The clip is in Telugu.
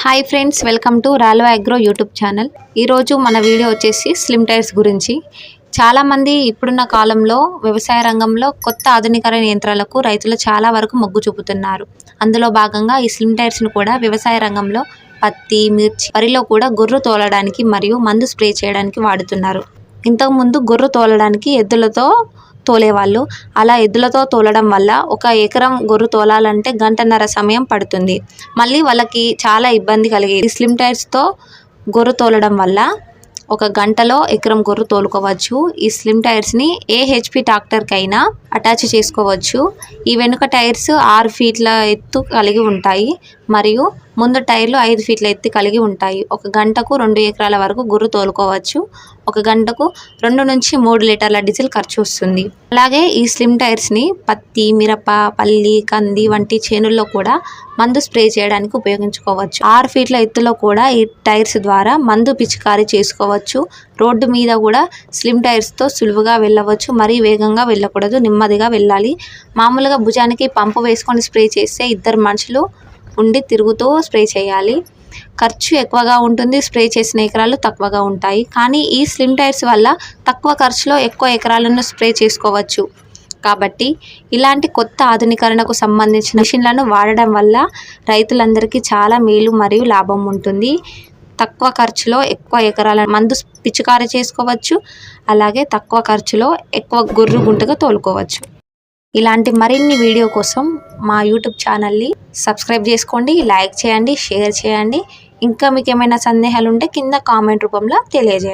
హాయ్ ఫ్రెండ్స్ వెల్కమ్ టు రాలో అగ్రో యూట్యూబ్ ఛానల్ ఈరోజు మన వీడియో వచ్చేసి స్లిమ్ టైర్స్ గురించి. చాలామంది ఇప్పుడున్న కాలంలో వ్యవసాయ రంగంలో కొత్త ఆధునికరణ యంత్రాలకు రైతులు చాలా వరకు మొగ్గు చూపుతున్నారు. అందులో భాగంగా ఈ స్లిమ్ టైర్స్ను కూడా వ్యవసాయ రంగంలో పత్తి మిర్చి వరిలో కూడా గొర్రు తోలడానికి మరియు మందు స్ప్రే చేయడానికి వాడుతున్నారు. ఇంతకుముందు గొర్రు తోలడానికి ఎద్దులతో తోలేవాళ్ళు. అలా ఎద్దులతో తోలడం వల్ల ఒక ఎకరం గొర్రు తోలాలంటే గంటన్నర సమయం పడుతుంది. మళ్ళీ వాళ్ళకి చాలా ఇబ్బంది కలిగేది. స్లిమ్ టైర్స్తో గొర్రు తోలడం వల్ల ఒక గంటలో ఎకరం గొర్రు తోలుకోవచ్చు. ఈ స్లిమ్ టైర్స్ని ఏ హెచ్పి ట్రాక్టర్కైనా అటాచ్ చేసుకోవచ్చు. ఈ వెనుక టైర్స్ ఆరు ఫీట్ల ఎత్తు కలిగి ఉంటాయి. మరియు ముందు టైర్లు ఐదు ఫీట్ల ఎత్తు కలిగి ఉంటాయి. ఒక గంటకు రెండు ఎకరాల వరకు గుర్రు తోలుకోవచ్చు. ఒక గంటకు రెండు నుంచి మూడు లీటర్ల డీజిల్ ఖర్చు వస్తుంది. అలాగే ఈ స్లిమ్ టైర్స్ని పత్తి మిరప పల్లి కంది వంటి చేనుల్లో కూడా మందు స్ప్రే చేయడానికి ఉపయోగించుకోవచ్చు. ఆరు ఫీట్ల ఎత్తులో కూడా ఈ టైర్స్ ద్వారా మందు పిచికారీ చేసుకోవచ్చు. రోడ్డు మీద కూడా స్లిమ్ టైర్స్తో సులువుగా వెళ్ళవచ్చు. మరీ వేగంగా వెళ్ళకూడదు. నెమ్మదిగా వెళ్ళాలి. మామూలుగా భుజానికి పంపు వేసుకొని స్ప్రే చేస్తే ఇద్దరు మనుషులు ఉండి తిరుగుతూ స్ప్రే చేయాలి. ఖర్చు ఎక్కువగా ఉంటుంది స్ప్రే చేసిన ఎకరాలు తక్కువగా ఉంటాయి. కానీ ఈ స్లిమ్ టైర్స్ వల్ల తక్కువ ఖర్చులో ఎక్కువ ఎకరాలను స్ప్రే చేసుకోవచ్చు. కాబట్టి ఇలాంటి కొత్త ఆధునీకరణకు సంబంధించిన మిషన్లను వాడడం వల్ల రైతులందరికీ చాలా మేలు మరియు లాభం ఉంటుంది. తక్కువ ఖర్చులో ఎక్కువ ఎకరాల మందు పిచికారీ చేసుకోవచ్చు. అలాగే తక్కువ ఖర్చులో ఎక్కువ గుర్రు గుంటగా తోలుకోవచ్చు. ఇలాంటి మరిన్ని వీడియో కోసం మా యూట్యూబ్ ఛానల్ని సబ్స్క్రైబ్ చేసుకోండి లైక్ చేయండి షేర్ చేయండి. ఇంకా మీకు ఏమైనా సందేహాలు ఉంటే కింద కామెంట్ రూపంలో తెలియజేయండి.